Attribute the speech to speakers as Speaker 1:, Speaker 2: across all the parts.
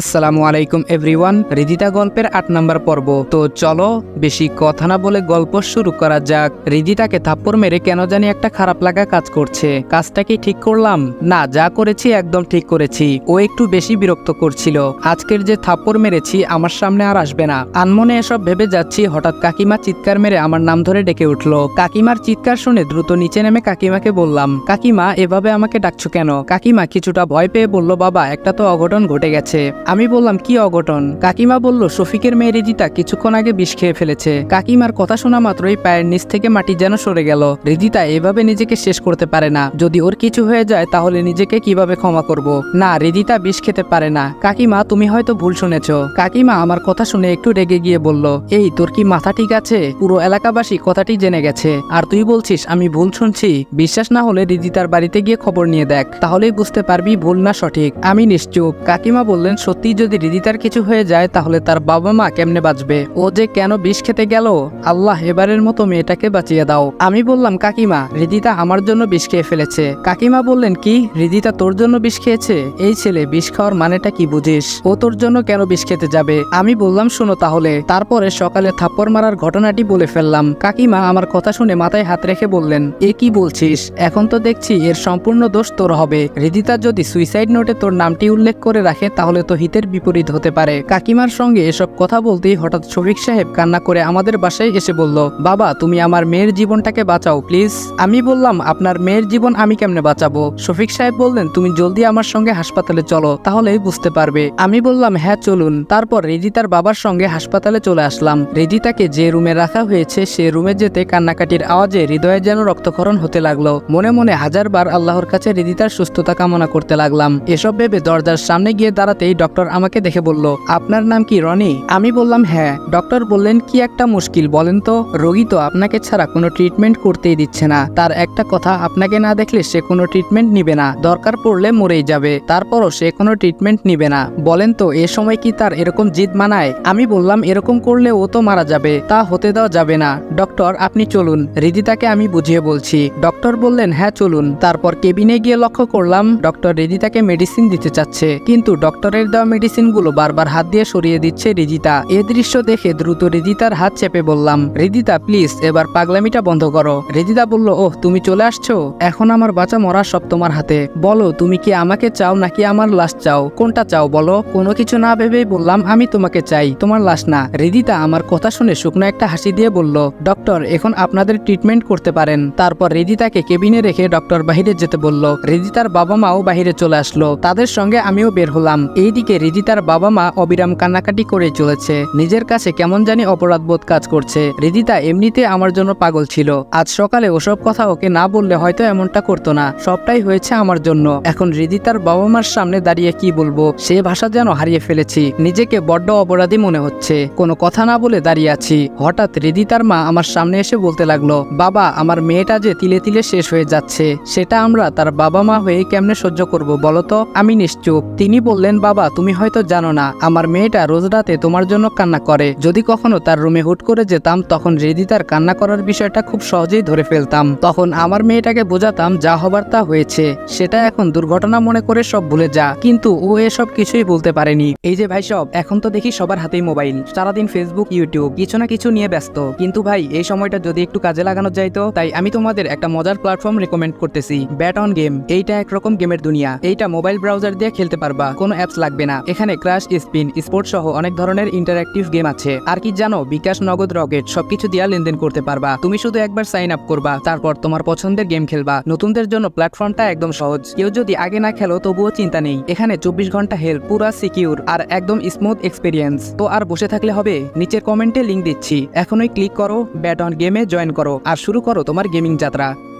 Speaker 1: আসসালামু আলাইকুম এভরিওয়ান রিদিতা গল্পের আট নম্বর পর্ব। তো চলো, বেশি কথা না বলে গল্প শুরু করা যাক। রিদিতাকে থাপ্পড় মেরে কেন জানি একটা খারাপ লাগা কাজ করছে। কাজটা কি ঠিক করলাম? না, যা করেছি একদম ঠিক করেছি। ও একটু বেশি বিরক্ত করছিল। আজকের যে থাপ্পড় মেরেছি, আমার সামনে আর আসবে না। আনমনে এসব ভেবে যাচ্ছি, হঠাৎ কাকিমা চিৎকার মেরে আমার নাম ধরে ডেকে উঠল। কাকিমার চিৎকার শুনে দ্রুত নিচে নেমে কাকিমাকে বললাম, কাকিমা, এভাবে আমাকে ডাকছো কেন? কাকিমা কিছুটা ভয় পেয়ে বলল, বাবা, একটা তো অঘটন ঘটে গেছে। আমি বললাম, কি অঘটন? কাকিমা বলল, শফিকের মেয়ে রিদিতা কিছুক্ষণ আগে বিষ খেয়ে ফেলেছে। কাকিমার কথা শোনা মাত্রই পায়ের নিচ থেকে মাটি যেন সরে গেল। রিদিতা এভাবে নিজেকে শেষ করতে পারে না। যদি ওর কিছু হয়ে যায়, তাহলে নিজেকে কীভাবে ক্ষমা করব? না রিদিতা বিষ খেতে পারে না। কাকিমা, তুমি হয়তো ভুল শুনেছ। কাকিমা আমার কথা শুনে একটু রেগে গিয়ে বলল, এই, তোর কি মাথা ঠিক আছে? পুরো এলাকাবাসী কথাটি জেনে গেছে। আর তুই বলছিস, আমি ভুল শুনছি। বিশ্বাস না হলে রিদিতার বাড়িতে গিয়ে খবর নিয়ে দেখ। তাহলেই বুঝতে পারবি ভুল না সঠিক। আমি নিশ্চুপ। কাকিমা বললেন সত্যি যদি রিদিতার কিছু হয়ে যায়, তাহলে তার বাবা মা কেমনে বাঁচবে? ও যে কেন বিষ খেতে গেল? আল্লাহ এবারের মতো মেয়েটাকে বাঁচিয়ে দাও। আমি বললাম, কাকিমা রিদিতা আমার জন্য বিষ খেয়ে ফেলেছে। কাকিমা বললেন, কি? রিদিতা তোর জন্য বিষ খেয়েছে? এই ছেলে, বিষ খাওয়ার মানেটা কি বুঝিস? ও তোর জন্য কেন বিষ খেতে যাবে? আমি বললাম, শোনো তাহলে। তারপরে সকালে থাপ্পড় মারার ঘটনাটি বলে ফেললাম। কাকিমা আমার কথা শুনে মাথায় হাত রেখে বললেন, এ কি বলছিস? এখন তো দেখছি এর সম্পূর্ণ দোষ তোর হবে। রিদিতা যদি সুইসাইড নোটে তোর নামটি উল্লেখ করে রাখে, তাহলে তো হিতের বিপরীত হতে পারে। কাকিমার সঙ্গে এসব কথা বলতেই হঠাৎ শফিক সাহেব কান্না করে আমাদের বাসায় এসে বলল, বাবা, তুমি আমার মেয়ের জীবনটাকে বাঁচাও, প্লিজ। আমি বললাম, আপনার মেয়ের জীবন আমি কেমনে বাঁচাবো? শফিক সাহেব বললেন, তুমি জলদি আমার সঙ্গে হাসপাতালে চলো তাহলেই বুঝতে পারবে। আমি বললাম হ্যাঁ চলুন। তারপর রিদিতার বাবার সঙ্গে হাসপাতালে চলে আসলাম। রিদিতাকে যে রুমে রাখা হয়েছে, সে রুমে যেতে কান্নাকাটির আওয়াজে হৃদয়ে যেন রক্তক্ষরণ হতে লাগল। মনে মনে হাজারবার আল্লাহর কাছে রিদিতার সুস্থতা কামনা করতে লাগলাম। এসব ভেবে দরজার সামনে গিয়ে দাঁড়াতেই ডক্টর আমাকে দেখে বলল, আপনার নাম কি, রনি? আমি বললাম হ্যাঁ। ডক্টর বললেন, কি একটা মুশকিল বলেন তো? রোগী তো আপনাকে ছাড়া কোনো ট্রিটমেন্ট করতেই দিচ্ছে না। তার একটা কথা, আপনাকে না দেখলে সে কোনো ট্রিটমেন্ট নিবে না। দরকার পড়লে মরেই যাবে। তারপরও সে কোনো ট্রিটমেন্ট নিবে না। বলেন তো, এ সময় কি তার এরকম জিদ মানায়? আমি বললাম, এরকম করলে ও তো মারা যাবে। তা হতে দেওয়া যাবে না। ডক্টর, আপনি চলুন। রিদিতাকে আমি বুঝিয়ে বলছি। ডক্টর বললেন হ্যাঁ চলুন। তারপর কেবিনে গিয়ে লক্ষ্য করলাম, ডক্টর রিদিতাকে মেডিসিন দিতে চাচ্ছে। কিন্তু ডক্টরের দেওয়া মেডিসিনগুলো বারবার হাত দিয়ে সরিয়ে দিচ্ছে রিদিতা এ দৃশ্য দেখে দ্রুত রিদিতার হাত চেপে বললাম রিদিতা প্লিজ, এবার পাগলামিটা বন্ধ করো। রিদিতা বলল, ওহ, তুমি চলে আসছো? এখন আমার বাঁচা মরা সব তোমার হাতে। বলো, তুমি কি আমাকে চাও নাকি আমার লাশ চাও? কোনটা চাও বলো? কোনো কিছু না ভেবেই বললাম, আমি তোমাকে চাই, তোমার লাশ না। রিদিতা আমার কথা শুনে শুকনো একটা হাসি দিয়ে বলল, ডক্টর, এখন আপনাদের ট্রিটমেন্ট করতে পারেন। তারপর রিদিতাকে কেবিনে রেখে ডক্টর বাহিরে যেতে বলল। রিদিতার বাবা মাও বাহিরে চলে আসলো। তাদের সঙ্গে আমিও বের হলাম। এইদিকে রিদিতার বাবা মা অবিরাম কান্নাকাটি করে চলেছে। নিজের কাছে কেমন জানি অপরাধ বোধ কাজ করছে। রিদিতা এমনিতে আমার জন্য পাগল ছিল। আজ সকালে ওসব কথা ওকে না বললে হয়তো এমনটা করতো না। সবটাই হয়েছে আমার জন্য। এখন রিদিতার বাবা মার সামনে দাঁড়িয়ে কি বলব? সে ভাষা যেন হারিয়ে ফেলেছি। নিজেকে বড্ড অপরাধী মনে হচ্ছে। কোনো কথা না বলে দাঁড়িয়ে আছি। হঠাৎ রিদিতার মা আমার সামনে এসে বলতে লাগল, বাবা, আমার মেয়েটা যে তিলে তিলে শেষ হয়ে যাচ্ছে, সেটা আমরা তার বাবা মা হয়ে কেমনে সহ্য করব বলতো আমি নিশ্চুপ। তিনি বললেন, বাবা তুমি হয়তো জানো না, আমার মেয়েটা রোজ রাতে তোমার জন্য কান্না করে। যদি কখনো তার রুমে হুট করে যেতাম, তখন রিদিতার কান্না করার বিষয়টা খুব সহজেই ধরে ফেলতাম। তখন আমার মেয়েটাকে বোঝাতাম যা হবার তা হয়েছে। সেটা এখন দুর্ঘটনা মনে করে সব ভুলে যা। কিন্তু ও এসব কিছুই বলতে পারেনি। এই যে ভাই সব, এখন তো দেখি সবার হাতেই মোবাইল। সারাদিন ফেসবুক ইউটিউব কিছু না কিছু নিয়ে ব্যস্ত। কিন্তু ভাই, এই সময়টা যদি একটু কাজে লাগানো যাইতো, তাই আমি তোমাদের একটা মজার প্ল্যাটফর্ম রেকমেন্ড করতেছি। ব্যাট অন গেম এইটা একরকম গেমের দুনিয়া। এইটা মোবাইল ব্রাউজার দিয়ে খেলতে পারবা। কোনো অ্যাপস লাগবে না। এখানে ক্রাশ স্পিন স্পোর্টস সহ অনেক ধরনের ইন্টারঅ্যাক্টিভ গেম আছে। আর কি জানো, বিকাশ, নগদ, রকেট, সবকিছু দিয়া লেনদেন করতে পারবা। তুমি শুধু একবার সাইন আপ করবা, তারপর তোমার পছন্দের গেম খেলবা। নতুনদের জন্য প্ল্যাটফর্মটা একদম সহজ। কেউ যদি আগে না খেলো, তবুও চিন্তা নেই। এখানে চব্বিশ ঘণ্টা হেল্প পুরা সিকিউর আর একদম স্মুথ এক্সপিরিয়েন্স তো আর বসে থাকলে হবে? নিচের কমেন্টে লিংক দিচ্ছি। এখনই ক্লিক করো ব্যাট অন গেমে জয়েন করো। আর শুরু করো তোমার গেমিং যাত্রা।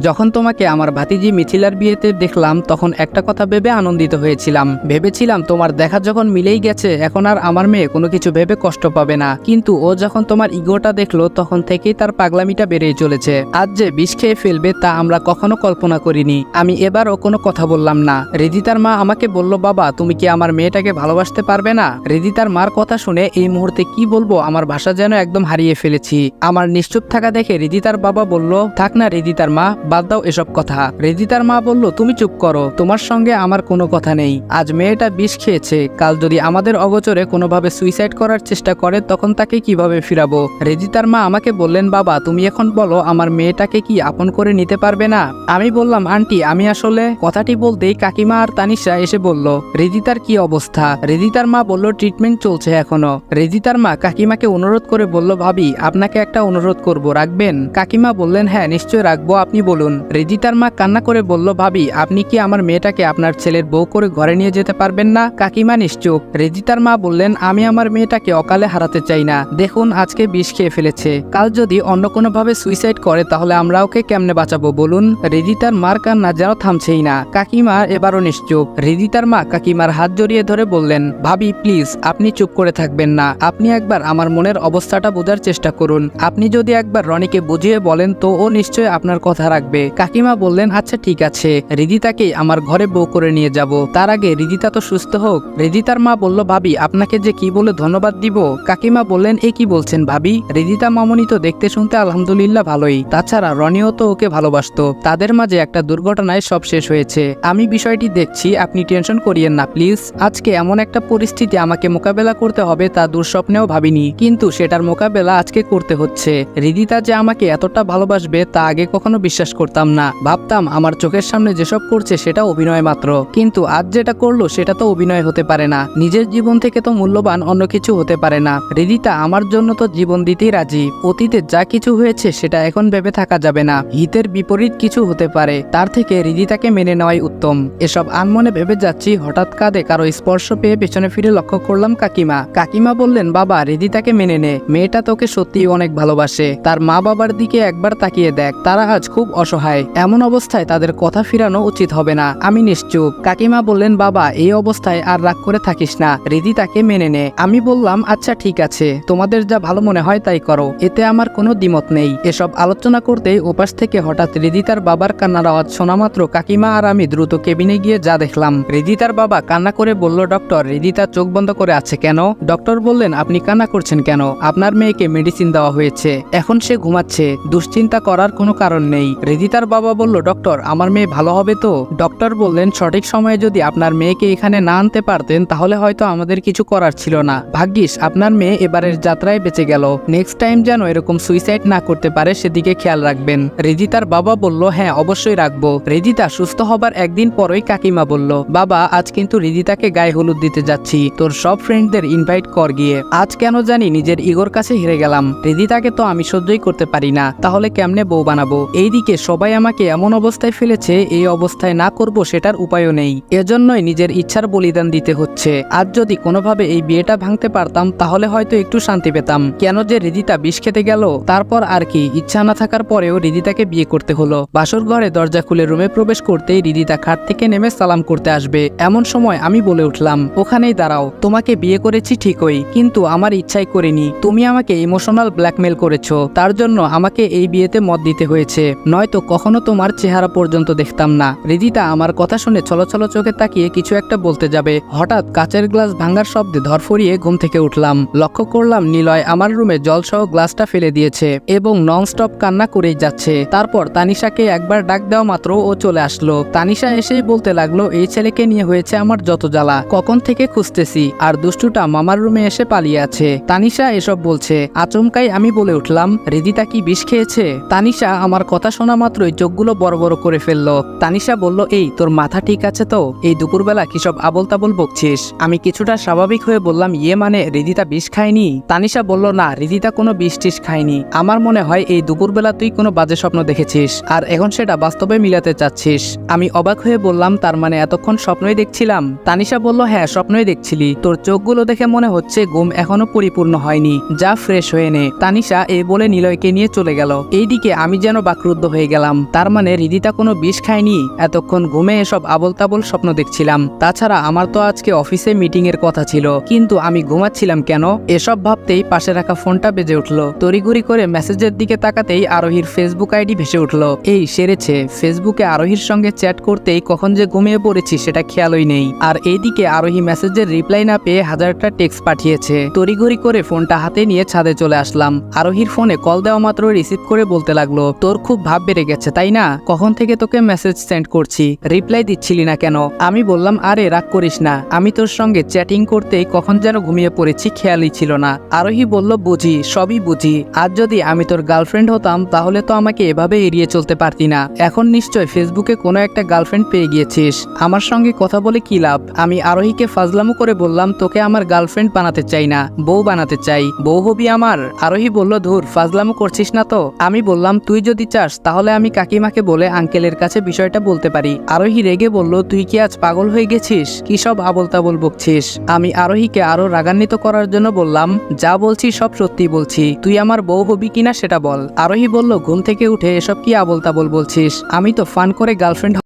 Speaker 1: যখন তোমাকে আমার ভাতিজি মিছিলার বিয়েতে দেখলাম, তখন একটা কথা ভেবে আনন্দিত হয়েছিলাম। ভেবেছিলাম তোমার দেখা যখন মিলেই গেছে, এখন আর আমার মেয়ে কোনো কিছু ভেবে কষ্ট পাবে না। কিন্তু ও যখন তোমার ইগোটা দেখল, তখন থেকেই তার পাগলামিটা বেড়েই চলেছে। আজ যে বিষ খেয়ে ফেলবে, তা আমরা কখনো কল্পনা করিনি। আমি এবারও কোনো কথা বললাম না। রিদিতার মা আমাকে বলল, বাবা, তুমি কি আমার মেয়েটাকে ভালোবাসতে পারবে না? রিদিতার মার কথা শুনে এই মুহূর্তে কি বলব, আমার ভাষা যেন একদম হারিয়ে ফেলেছি। আমার নিশ্চুপ থাকা দেখে রিদিতার বাবা বলল, থাক না রিদিতার মা বাদ দাও এসব কথা। রেজিতার মা বলল, তুমি চুপ করো, তোমার সঙ্গে আমার কোনো কথা নেই। আজ মেয়েটা বিষ খেয়েছে, কাল যদি আমাদের অগোচরে কোনোভাবে সুইসাইড করার চেষ্টা করে, তখন তাকে কীভাবে ফিরাবো? রেজিতার মা আমাকে বললেন, বাবা, তুমি এখন বলো, আমার মেয়েটাকে কি আপন করে নিতে পারবে না? আমি বললাম, আন্টি, আমি আসলে কথাটি বলতেই কাকিমা আর তানিশা এসে বলল রেজিতার কি অবস্থা? রেজিতার মা বলল, ট্রিটমেন্ট চলছে এখনও। রেজিতার মা কাকিমাকে অনুরোধ করে বলল, ভাবি, আপনাকে একটা অনুরোধ করব, রাখবেন? কাকিমা বললেন হ্যাঁ নিশ্চয় রাখব, আপনি বলুন, রেজিতার মা কান্না করে বলল, ভাবি, আপনি কি আমার মেয়েটাকে আপনার ছেলের বউ করে ঘরে নিয়ে যেতে পারবেন না? কাকিমা নিশ্চুপ। রেজিতার মা বললেন, আমি আমার মেয়েটাকে অকালে হারাতে চাই না। দেখুন, আজকে বিষ খেয়ে ফেলেছে। কাল যদি অন্য কোনোভাবে সুইসাইড করে, তাহলে আমরা ওকে কেমনে বাঁচাবো বলুন? রেজিতার মার কান্না যেন থামছেই না। কাকিমা এবারও নিশ্চুপ। রেজিতার মা কাকিমার হাত জড়িয়ে ধরে বললেন, ভাবি প্লিজ আপনি চুপ করে থাকবেন না। আপনি একবার আমার মনের অবস্থাটা বোঝার চেষ্টা করুন। আপনি যদি একবার রনিকে বুঝিয়ে বলেন, তো ও নিশ্চয় আপনার কথা রাখবে। কাকিমা বললেন আচ্ছা ঠিক আছে। রিদিতাকেই আমার ঘরে বউ করে নিয়ে যাব। তার আগে রিদিতা তো সুস্থ হোক। রিদিতার মা বলল, ভাবি, আপনাকে যে কি বলে ধন্যবাদ দিব? কাকিমা বললেন এ কি বলছেন ভাবি? রিদিতা, মামনি তো দেখতে শুনতে আলহামদুলিল্লাহ ভালোই। তাছাড়া রনিও তো ওকে ভালোবাসতো। তাদের মাঝে একটা দুর্ঘটনায় সব শেষ হয়েছে। আমি বিষয়টি দেখছি, আপনি টেনশন করিয়েন না, প্লিজ। আজকে এমন একটা পরিস্থিতি আমাকে মোকাবেলা করতে হবে তা দুঃস্বপ্নেও ভাবিনি। কিন্তু সেটার মোকাবেলা আজকে করতে হচ্ছে। রিদিতা যে আমাকে এতটা ভালোবাসবে তা আগে কখনো বিশ্বাস করতাম না। ভাবতাম, আমার চোখের সামনে যেসব করছে সেটা অভিনয় মাত্র। কিন্তু আজ যেটা করল সেটা তো অভিনয় হতে পারে না। নিজের জীবন থেকে তো মূল্যবান অন্য কিছু হতে পারে না। রিদিতা, আমার জন্য তো জীবন দিতেই রাজি। অতীতে যা কিছু হয়েছে সেটা এখন ভেবে থাকা যাবে না। হিতের বিপরীত কিছু হতে পারে। তার থেকে রিদিতাকে মেনে নেওয়াই উত্তম। এসব আনমনে ভেবে যাচ্ছি, হঠাৎ কাঁধে কারও স্পর্শ পেয়ে পেছনে ফিরে লক্ষ্য করলাম কাকিমা। কাকিমা বললেন, বাবা, রিদিতাকে মেনে নে। মেয়েটা তোকে সত্যিই অনেক ভালোবাসে। তার মা বাবার দিকে একবার তাকিয়ে দেখ। তারা আজ খুব অসহায়। এমন অবস্থায় তাদের কথা ফিরানো উচিত হবে না। আমি নিশ্চুপ। কাকিমা বললেন, বাবা, এই অবস্থায় আর রাগ করে থাকিস না। রিদিতাকে মেনে নে। আমি বললাম আচ্ছা ঠিক আছে। তোমাদের যা ভালো মনে হয় তাই করো। এতে আমার কোনো দ্বিমত নেই। এসব আলোচনা করতে ওপাশ থেকে হঠাৎ রিদিতার বাবার কান্নার আওয়াজ শোনা মাত্র কাকিমা আর আমি দ্রুত কেবিনে গিয়ে যা দেখলাম। রিদি তার বাবা কান্না করে বলল, ডক্টর, রিদি তার চোখ বন্ধ করে আছে কেন? ডক্টর বললেন, আপনি কান্না করছেন কেন? আপনার মেয়েকে মেডিসিন দেওয়া হয়েছে। এখন সে ঘুমাচ্ছে। দুশ্চিন্তা করার কোনো কারণ নেই। রিদিতার বাবা বলল, ডক্টর, আমার মেয়ে ভালো হবে তো? ডক্টর বললেন, সঠিক সময়ে যদি আপনার মেয়েকে এখানে না আনতে পারতেন, তাহলে হয়তো আমাদের কিছু করার ছিল না। ভাগ্যিস, আপনার মেয়ে এবারের যাত্রায় বেঁচে গেল। নেক্সট টাইম যেন এরকম সুইসাইড না করতে পারে, সেদিকে খেয়াল রাখবেন। রেজিতার বাবা বলল হ্যাঁ অবশ্যই রাখব। রেজিতা সুস্থ হবার একদিন পরই কাকিমা বলল, বাবা, আজ কিন্তু রিদিতাকে গায়ে হলুদ দিতে যাচ্ছি। তোর সব ফ্রেন্ডদের ইনভাইট কর গিয়ে। আজ কেন জানি নিজের ইগোর কাছে হেরে গেলাম। রিদিতাকে তো আমি সহ্যই করতে পারি না। তাহলে কেমনে বউ বানাবো? এইদিকে সবাই আমাকে এমন অবস্থায় ফেলেছে, এই অবস্থায় না করব সেটার উপায়ও নেই। এজন্যই নিজের ইচ্ছার বলিদান দিতে হচ্ছে। আজ যদি কোনোভাবে এই বিয়েটা ভাঙতে পারতাম, তাহলে হয়তো একটু শান্তি পেতাম। কেন যে রিদিতা বিষ খেতে গেল, তারপর আর কি, ইচ্ছা না থাকার পরেও রিদিতাকে বিয়ে করতে হলো। বাসর ঘরে দরজা খুলে রুমে প্রবেশ করতেই রিদিতা খাট থেকে নেমে সালাম করতে আসবে। এমন সময় আমি বলে উঠলাম, ওখানেই দাঁড়াও, তোমাকে বিয়ে করেছি ঠিকই, কিন্তু আমার ইচ্ছাই করিনি। তুমি আমাকে ইমোশনাল ব্ল্যাকমেল করেছ, তার জন্য আমাকে এই বিয়েতে মত দিতে হয়েছে। নয়তো কখনো তোমার চেহারা পর্যন্ত দেখতাম না। রিদিতা আমার কথা শুনে ছলছল চোখে তাকিয়ে কিছু একটা বলতে যাবে। হঠাৎ কাচের গ্লাস ভাঙার শব্দে ধরফরিয়ে ঘুম থেকে উঠলাম। লক্ষ্য করলাম নিলয় আমার রুমে জলসহ গ্লাসটা ফেলে দিয়েছে এবং ননস্টপ কান্না করেই যাচ্ছে। তারপর তানিশাকে একবার ডাক দেওয়া মাত্র ও চলে আসলো। তানিশা এসেই বলতে লাগল, এই ছেলেকে নিয়ে হয়েছে আমার যত জ্বালা, কখন থেকে খুঁজতেছি? আর দুষ্টুটা মামার রুমে এসে পালিয়ে আছে। তানিশা এসব বলছে। আচমকাই আমি বলে উঠলাম, রিদিতা কি বিষ খেয়েছে? তানিশা আমার কথা শোনা মাত্রই চোখগুলো বড় বড় করে ফেলল। তানিশা বলল, এই, তোর মাথা ঠিক আছে তো? এই দুপুরবেলা কি সব আবল তাবল বকছিস? আমি কিছুটা স্বাভাবিক হয়ে বললাম ইয়ে মানে রিদিতা বিষ খায়নি? তানিশা বলল, না, রিদিতা কোনো বিষ টিস খায়নি। আমার মনে হয় এই দুপুরবেলা তুই কোনো বাজে স্বপ্ন দেখেছিস, আর এখন সেটা বাস্তবে মিলাতে চাচ্ছিস। আমি অবাক হয়ে বললাম, তার মানে এতক্ষণ স্বপ্নই দেখছিলাম? তানিশা বলল হ্যাঁ স্বপ্নই দেখছিলি। তোর চোখগুলো দেখে মনে হচ্ছে ঘুম এখনও পরিপূর্ণ হয়নি। যা ফ্রেশ হয়ে নে। তানিশা এ বলে নিলয়কে নিয়ে চলে গেল। এইদিকে আমি যেন বাকরুদ্ধ হয়ে গেলাম। তার মানে রিদিতা কোনো বিষ খায়নি? এতক্ষণ ঘুমে এসব আবল তাবল স্বপ্ন দেখছিলাম। তাছাড়া আমার তো আজকে অফিসে মিটিং এর কথা ছিল। কিন্তু আমি ঘুমাচ্ছিলাম কেন? এসব ভাবতেই পাশে রাখা ফোনটা বেজে উঠল। তড়িঘড়ি করে মেসেজের দিকে তাকাতেই আরোহীর ফেসবুক আইডি ভেসে উঠল। এই, সেরেছে। ফেসবুকে আরোহীর সঙ্গে চ্যাট করতেই কখন যে ঘুমিয়ে পড়েছি সেটা খেয়ালই নেই। আর এইদিকে আরোহী মেসেজের রিপ্লাই না পেয়ে হাজারটা টেক্সট পাঠিয়েছে। তড়িঘড়ি করে ফোনটা হাতে নিয়ে ছাদে চলে আসলাম। আরোহীর ফোনে কল দেওয়া মাত্র রিসিভ করে বলতে লাগল, তোর খুব ভাব বেড়ে গেছে, তাই না? কখন থেকে তোকে মেসেজ সেন্ড করছি? রিপ্লাই দিচ্ছিলি না কেন? আমি বললাম, আরে রাগ করিস না। আমি তোর সঙ্গে চ্যাটিং করতেই কখন যেন ঘুমিয়ে পড়েছি, খেয়ালই ছিল না। আরোহী বলল, বুঝি, সবই বুঝি। আজ যদি আমি তোর গার্লফ্রেন্ড হতাম, তাহলে তো আমাকে এভাবে এড়িয়ে চলতে পারতি না। এখন নিশ্চয় ফেসবুকে কোনো একটা গার্লফ্রেন্ড পেয়ে গিয়েছিস। আমার সঙ্গে কথা বলে কি লাভ? আমি আরোহীকে ফাজলামো করে বললাম, তোকে আমার গার্লফ্রেন্ড বানাতে চাই না, বউ বানাতে চাই। বউ হবি আমার? আরোহী বলল, ধুর, ফাজলামো করছিস না তো? আমি বললাম, তুই যদি চাস তাহলে আমি কাকিমাকে বলে আঙ্কেলের কাছে বিষয়টা বলতে পারি। আরোহী রেগে বলল, তুই কি আজ পাগল হয়ে গেছিস? কি সব আবল তাবল বকছিস? আমি আরোহীকে আরও রাগান্বিত করার জন্য বললাম, যা বলছি সব সত্যি বলছি। তুই আমার বউ হবি কিনা সেটা বল। আরোহী বলল, ঘুম থেকে উঠে এসব কি আবল তাবল বলছিস? আমি তো ফান করে গার্লফ্রেন্ড